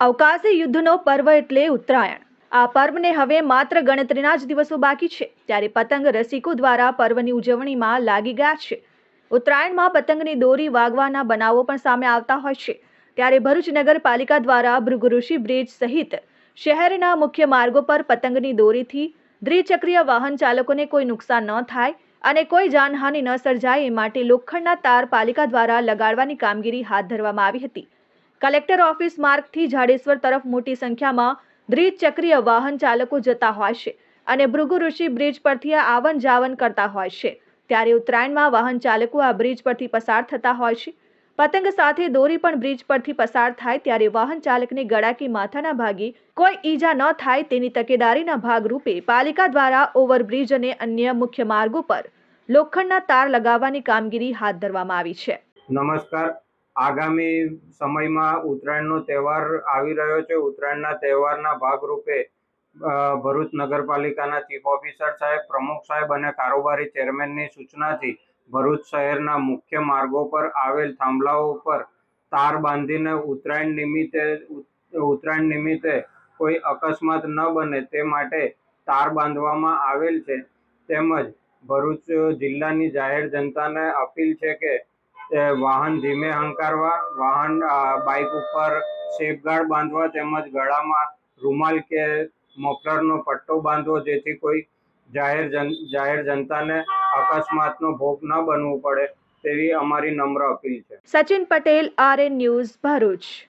અવકાશી યુદ્ધનો પર્વ એટલે ઉત્તરાયણ. આ પર્વને હવે માત્ર ગણતરીના જ દિવસો બાકી છે ત્યારે પતંગ રસિકો દ્વારા પર્વની ઉજવણીમાં લાગી ગયા છે. ઉત્તરાયણમાં પતંગની દોરી વાગવાના બનાવો પણ સામે આવતા હોય છે. ત્યારે ભરૂચ નગરપાલિકા દ્વારા ભૃગુઋષિ બ્રિજ સહિત શહેરના મુખ્ય માર્ગો પર પતંગની દોરીથી દ્વિચક્રીય વાહન ચાલકોને કોઈ નુકસાન ન થાય અને કોઈ જાનહાનિ ન સર્જાય એ માટે લોખંડના તાર પાલિકા દ્વારા લગાડવાની કામગીરી હાથ ધરવામાં આવી હતી. કલેક્ટર ઓફિસ માર્ગથી જાડેશ્વર તરફ મોટી સંખ્યામાં દ્વિચક્રીય વાહન ચાલકો જતા હોય છે અને ભૃગુ ઋષિ બ્રિજ પરથી આવન જાવન કરતા હોય છે. ત્યારે ઉત્તરાયણમાં વાહન ચાલકો આ બ્રિજ પરથી પસાર થતા હોય છે. પતંગ સાથે દોરી પણ બ્રિજ પરથી પસાર થાય ત્યારે વાહન ચાલકને ગળા કે માથાના ભાગે કોઈ ઈજા ન થાય તેની તકેદારીના ભાગરૂપે પાલિકા દ્વારા ઓવરબ્રિજ અને અન્ય મુખ્ય માર્ગો પર લોખંડના તાર લગાવવાની કામગીરી હાથ ધરવામાં આવી છે. નમસ્કાર. આગામી સમયમાં ઉત્તરાયણનો તહેવાર આવી રહ્યો છે. ઉત્તરાયણના તહેવારના ભાગરૂપે ભરૂચ નગરપાલિકાના ચીફ ઓફિસર સાહેબ, પ્રમુખ સાહેબ અને કારોબારી ચેરમેનની સૂચનાથી ભરૂચ શહેરના મુખ્ય માર્ગો પર આવેલ થાંભલાઓ ઉપર તાર બાંધીને ઉત્તરાયણ નિમિત્તે ઉત્તરાયણ નિમિત્તે કોઈ અકસ્માત ન બને તે માટે તાર બાંધવામાં આવેલ છે. તેમજ ભરૂચ જિલ્લાની જાહેર જનતાને અપીલ છે કે વાહન ધીમે હંકારવા, વાહન બાઇક ઉપર સેફગાર્ડ બાંધવા તેમજ ગળામાં રૂમાલ કે મફલરનો પટ્ટો બાંધવો, જેથી કોઈ જાહેર જન, જાહેર જનતાને અકસ્માતનો ભોગ ન બનવું પડે, તેવી અમારી નમ્ર અપીલ છે. Sachin Patel, RN news Bharuch.